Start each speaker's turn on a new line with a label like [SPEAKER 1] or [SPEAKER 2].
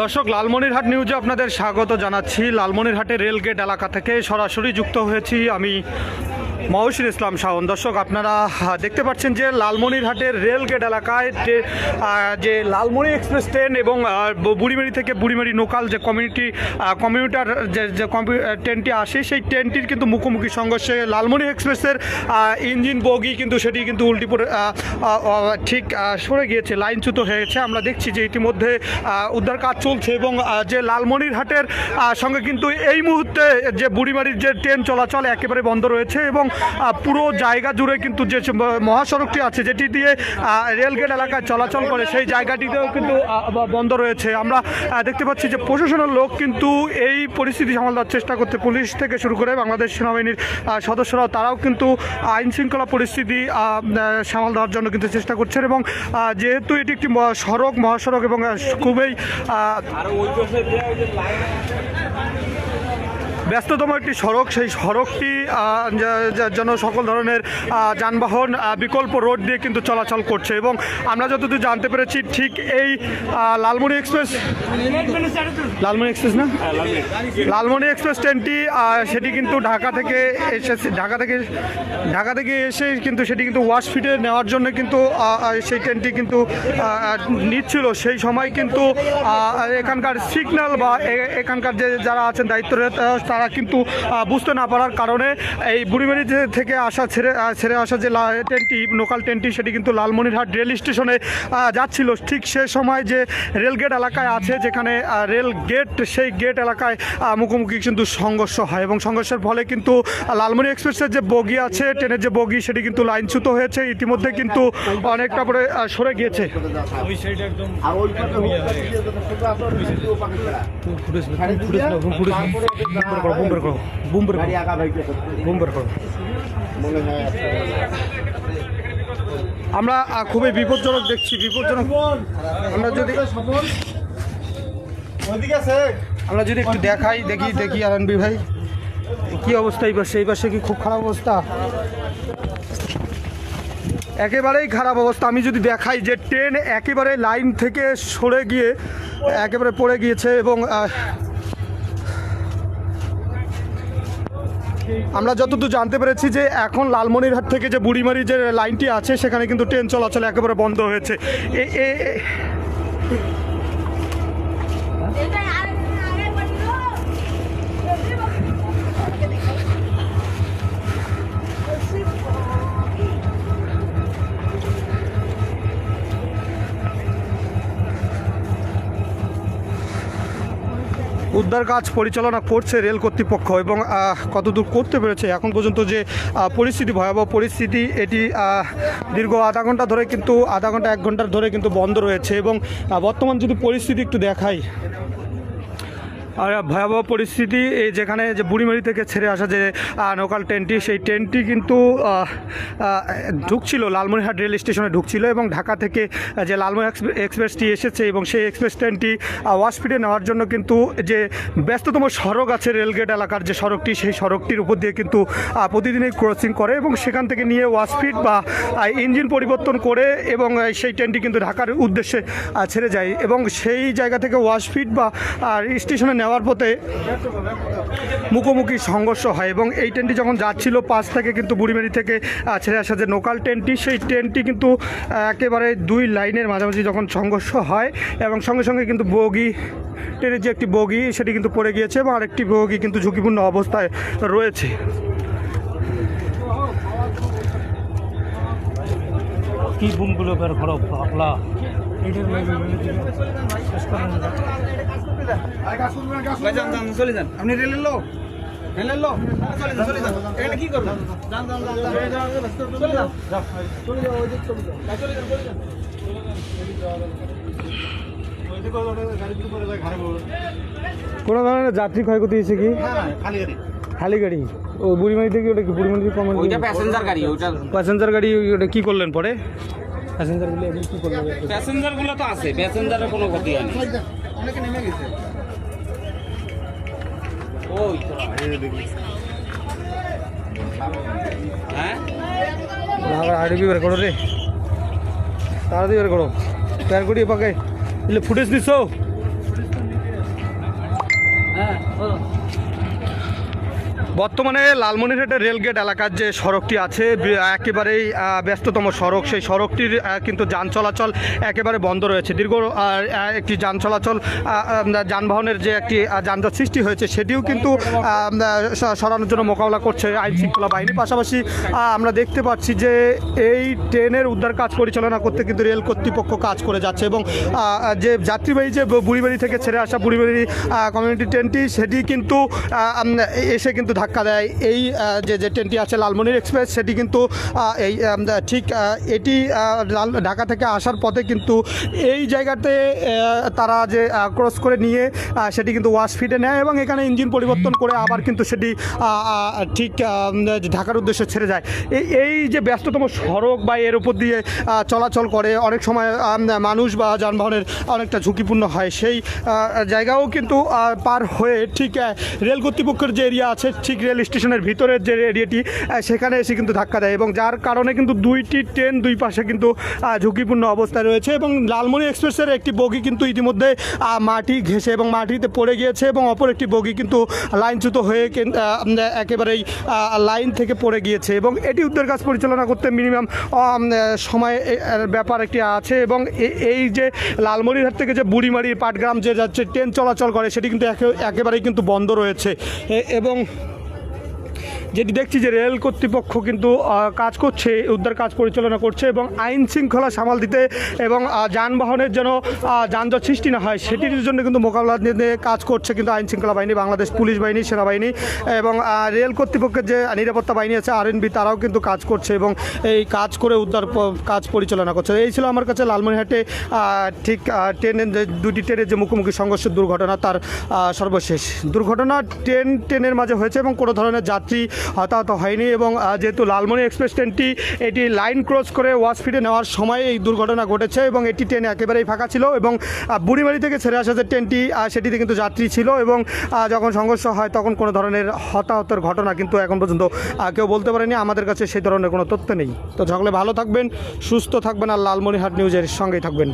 [SPEAKER 1] দর্শক লালমনিরহাট নিউজে আপনাদের স্বাগত জানাচ্ছি। লালমনিরহাটের রেলগেট এলাকা থেকে সরাসরি যুক্ত হয়েছি আমি মহসিন ইসলাম শাওন। দর্শক আপনারা দেখতে পাচ্ছেন যে লালমনিরহাটের রেলগেট এলাকায় যে, লালমনি এক্সপ্রেস ট্রেন এবং বুড়িমারি থেকে বুড়িমারি লোকাল যে কমিউনিটি কমিউটার যে যে ট্রেনটি আসে সেই ট্রেনটির কিন্তু মুখোমুখি সংঘর্ষে লালমনি এক্সপ্রেসের ইঞ্জিন বগি কিন্তু সেটি কিন্তু উল্টি পড়ে ঠিক সরে গিয়েছে লাইনচ্যুত হয়েছে। আমরা দেখছি যে ইতিমধ্যে উদ্ধার কাজ চলছে এবং যে লালমনিরহাটের সঙ্গে কিন্তু এই মুহূর্তে যে বুড়িমারির যে ট্রেন চলাচল একেবারে বন্ধ রয়েছে এবং পুরো জায়গা জুড়ে কিন্তু যে মহাসড়কটি আছে, যেটি দিয়ে রেলগেট এলাকায় চলাচল করে, সেই জায়গাটিতেও কিন্তু বন্ধ রয়েছে। আমরা দেখতে পাচ্ছি যে প্রশাসনের লোক কিন্তু এই পরিস্থিতি সামাল দেওয়ার চেষ্টা করতে পুলিশ থেকে শুরু করে বাংলাদেশ সেনাবাহিনীর সদস্যরাও তারাও কিন্তু আইন শৃঙ্খলা পরিস্থিতি সামাল দেওয়ার জন্য কিন্তু চেষ্টা করছেন এবং যেহেতু এটি একটি সড়ক, মহাসড়ক এবং খুবই ব্যস্ততম একটি সড়ক, সেই সড়কটি যেন সকল ধরনের যানবাহন বিকল্প রোড দিয়ে কিন্তু চলাচল করছে এবং আমরা যতদূর জানতে পেরেছি ঠিক এই লালমনি এক্সপ্রেস লালমনি এক্সপ্রেস না? লালমনি এক্সপ্রেস ট্রেনটি সেটি কিন্তু ঢাকা থেকে এসেছে, ঢাকা থেকে ঢাকা থেকে এসে কিন্তু সেটি কিন্তু ওয়াশ ফিটে নেওয়ার জন্য কিন্তু সেই ট্রেনটি কিন্তু নিচ্ছিল। সেই সময় কিন্তু এখানকার সিগন্যাল বা এখানকার যে যারা আছেন, দায়িত্বরত তারা কিন্তু বুঝতে না পারার কারণে এই বুড়িমারি থেকে আসা ছেড়ে ছেড়ে আসা যে ট্রেনটি লোকাল ট্রেনটি সেটি কিন্তু লালমনিরহাট রেল স্টেশনে যাচ্ছিল ঠিক সে সময় যে রেলগেট এলাকায় আছে যেখানে রেল গেট সেই গেট এলাকায় মুখোমুখি কিন্তু সংঘর্ষ হয় এবং সংঘর্ষের ফলে কিন্তু লালমনি এক্সপ্রেসের যে বগি আছে ট্রেনের যে বগি সেটি কিন্তু লাইনচ্যুত হয়েছে ইতিমধ্যে কিন্তু অনেকটা করে সরে গিয়েছে
[SPEAKER 2] আর ছাড়া। ছাড়ে দিয়ে তারপরে গাড়ি আগা ভাইতে মনে হয় একটা-
[SPEAKER 1] আমরা খুবই বিপজ্জনক দেখছি বিপজ্জনক। আমরা যদি আমরা যদি একটু দেখাই দেখি দেখি আরনবি ভাই। কি অবস্থা এই পাশে? এই পাশে কি খুব খারাপ অবস্থা? একেবারেই খারাপ অবস্থা। আমি যদি দেখাই যে ট্রেন একেবারে লাইন থেকে সরে গিয়ে একেবারে পড়ে গিয়েছে এবং আমরা যতদূর জানতে পেরেছি যে এখন লালমনিরহাট থেকে যে বুড়িমারি যে লাইনটি আছে, সেখানে কিন্তু ট্রেন চলাচল একেবারে বন্ধ হয়েছে। এ- উদ্ধার কাজ পরিচালনা করছে রেল কর্তৃপক্ষ এবং কতদূর করতে পেরেছে? এখন পর্যন্ত যে পরিস্থিতি, ভয়াবহ পরিস্থিতি, এটি দীর্ঘ আধা ঘণ্টা ধরে কিন্তু, আধা ঘণ্টা, এক ঘণ্টার ধরে কিন্তু বন্ধ রয়েছে এবং বর্তমান যদি পরিস্থিতি একটু দেখাই। ভয়াবহ পরিস্থিতি, এই যেখানে যে বুড়িমারি থেকে ছেড়ে আসা যে লোকাল ট্রেনটি সেই ট্রেনটি কিন্তু ঢুকছিল, লালমনিরহাট রেল স্টেশনে ঢুকছিল এবং ঢাকা থেকে যে লালমনি এক্সপ্রে- এক্সপ্রেসটি এসেছে এবং সেই এক্সপ্রেস ট্রেনটি ওয়াশফিটে নেওয়ার জন্য কিন্তু যে ব্যস্ততম সড়ক আছে রেলগেট এলাকার যে সড়কটি, সেই সড়কটির উপর দিয়ে কিন্তু প্রতিদিনই ক্রসিং করে এবং সেখান থেকে নিয়ে ওয়াশফিট বা ইঞ্জিন পরিবর্তন করে এবং সেই ট্রেনটি কিন্তু ঢাকার উদ্দেশ্যে ছেড়ে যায় এবং সেই জায়গা থেকে ওয়াশফিট বা স্টেশনে নেওয়ার পথে মুখোমুখি সংঘর্ষ হয় এবং এই ট্রেনটি যখন যাচ্ছিল পাশ থেকে কিন্তু বুড়িমারি থেকে ছেড়ে আসা যে লোকাল ট্রেনটি, সেই ট্রেনটি কিন্তু একেবারে দুই লাইনের মাঝামাঝি যখন সংঘর্ষ হয় এবং সঙ্গে সঙ্গে কিন্তু বগি, ট্রেনের যে একটি বগি, সেটি কিন্তু পড়ে গিয়েছে এবং আরেকটি বগি কিন্তু ঝুঁকিপূর্ণ অবস্থায় রয়েছে।
[SPEAKER 3] কি বুমগুলো বের করো
[SPEAKER 2] আপনি রেলের লোক? রেলের লোক? চলে যান চলে যান। এখানে কি করবেন? যান যান যান যান চলে যান চলে যাও ওই দিক চলে যাও চলে যান চলে যান। ওইদিকে গাড়ি করে যায় ঘরে বলবে
[SPEAKER 1] কোনো ধরনের যাত্রী ক্ষয়ক্ষতি হয়েছে কি?
[SPEAKER 2] না না খালি গাড়ি।
[SPEAKER 1] খালি গাড়ি? ও বুড়িমারি থেকে ওটা কি বুড়িমারি থেকে কমন
[SPEAKER 4] ওইটা প্যাসেঞ্জার গাড়ি ওইটা
[SPEAKER 1] প্যাসেঞ্জার গাড়ি ওটা কি করলেন পরে? প্যাসেঞ্জারগুলো এখন কি করলেন
[SPEAKER 4] প্যাসেঞ্জারগুলো তো আছে প্যাসেঞ্জারের কোনো ক্ষতি হয়নি
[SPEAKER 2] অনেকে নেমে গেছে।
[SPEAKER 4] ওই তো। হ্যাঁ?
[SPEAKER 1] বের করো রে। তাড়াতাড়ি বের করো। বের করি পাকে ফুটেজ দিছো বর্তমানে লালমনিরহাটের রেলগেট এলাকার যে সড়কটি আছে একেবারেই ব্যস্ততম সড়ক। সেই সড়কটির কিন্তু যান চলাচল একেবারে বন্ধ রয়েছে। দীর্ঘ একটি যান চলাচল যানবাহনের যে একটি যানজট সৃষ্টি হয়েছে, সেটিও কিন্তু সরানোর জন্য মোকাবিলা করছে আইন শৃঙ্খলা বাহিনী। পাশাপাশি আমরা দেখতে পাচ্ছি যে এই ট্রেনের উদ্ধার কাজ পরিচালনা করতে কিন্তু রেল কর্তৃপক্ষ কাজ করে যাচ্ছে এবং যে যাত্রীবাহী যে বুড়িবাড়ি থেকে ছেড়ে আসা বুড়িবাড়ি কমিউনিটি ট্রেনটি সেটি কিন্তু এসে কিন্তু ধাক্কা দেয়। এই যে যে ট্রেনটি আছে লালমনির এক্সপ্রেস, সেটি কিন্তু এই ঠিক এটি লাল, ঢাকা থেকে আসার পথে কিন্তু এই জায়গাতে তারা যে ক্রস করে নিয়ে সেটি কিন্তু ওয়াশ ফিটে নেয় এবং এখানে ইঞ্জিন পরিবর্তন করে আবার কিন্তু সেটি ঠিক ঢাকার উদ্দেশ্যে ছেড়ে যায়। এই যে ব্যস্ততম সড়ক বা এর উপর দিয়ে চলাচল করে, অনেক সময় মানুষ বা যানবাহনের অনেকটা ঝুঁকিপূর্ণ হয়। সেই জায়গাও কিন্তু পার হয়ে ঠিক রেল কর্তৃপক্ষের যে এরিয়া আছে, ঠিক রেল স্টেশনের ভিতরের যে এরিয়াটি সেখানে এসে কিন্তু ধাক্কা দেয় এবং যার কারণে কিন্তু দুইটি ট্রেন দুই পাশে কিন্তু ঝুঁকিপূর্ণ অবস্থায় রয়েছে এবং লালমনি এক্সপ্রেসের একটি বগি কিন্তু ইতিমধ্যে মাটি ঘেঁষে এবং মাটিতে পড়ে গিয়েছে এবং অপর একটি বগি কিন্তু লাইনচ্যুত হয়ে একেবারেই লাইন থেকে পড়ে গিয়েছে এবং এটি উদ্ধার কাজ পরিচালনা করতে মিনিমাম সময় ব্যাপার একটি আছে এবং এই যে লালমনিরহাট থেকে যে বুড়িমারি পাটগ্রাম যে যাচ্ছে, ট্রেন চলাচল করে সেটি কিন্তু একে- একেবারেই কিন্তু বন্ধ রয়েছে। এবং যেটি দেখছি যে রেল কর্তৃপক্ষ কিন্তু কাজ করছে, উদ্ধার কাজ পরিচালনা করছে এবং আইন শৃঙ্খলা সামাল দিতে এবং যানবাহনের যেন যানজট সৃষ্টি না হয়, সেটির জন্য কিন্তু মোকাবিলা নিয়ে কাজ করছে কিন্তু আইন শৃঙ্খলা বাহিনী, বাংলাদেশ পুলিশ বাহিনী, সেনাবাহিনী এবং রেল কর্তৃপক্ষের যে নিরাপত্তা বাহিনী আছে আর তারাও কিন্তু কাজ করছে এবং এই কাজ করে উদ্ধার কাজ পরিচালনা করছে। এই ছিল আমার কাছে লালমনিরহাটে ঠিক ট্রেনের দুটি ট্রেনের যে মুখোমুখি সংঘর্ষ দুর্ঘটনা, তার সর্বশেষ। দুর্ঘটনা ট্রেন, ট্রেনের মাঝে হয়েছে এবং কোনো ধরনের যাত্রী হতাহত হয়নি এবং যেহেতু লালমনি এক্সপ্রেস ট্রেনটি এটি লাইন ক্রস করে ওয়াশফিটে নেওয়ার সময় এই দুর্ঘটনা ঘটেছে এবং এটি ট্রেন একেবারেই ফাঁকা ছিল এবং বুড়িবাড়ি থেকে ছেড়ে আসা যে ট্রেনটি সেটিতে কিন্তু যাত্রী ছিল এবং যখন সংঘর্ষ হয় তখন কোনো ধরনের হতাহতের ঘটনা কিন্তু এখন পর্যন্ত কেউ বলতে পারেনি। আমাদের কাছে সেই ধরনের কোনো তথ্য নেই। তো সকলে ভালো থাকবেন, সুস্থ থাকবেন আর লালমনিহাট নিউজের সঙ্গেই থাকবেন।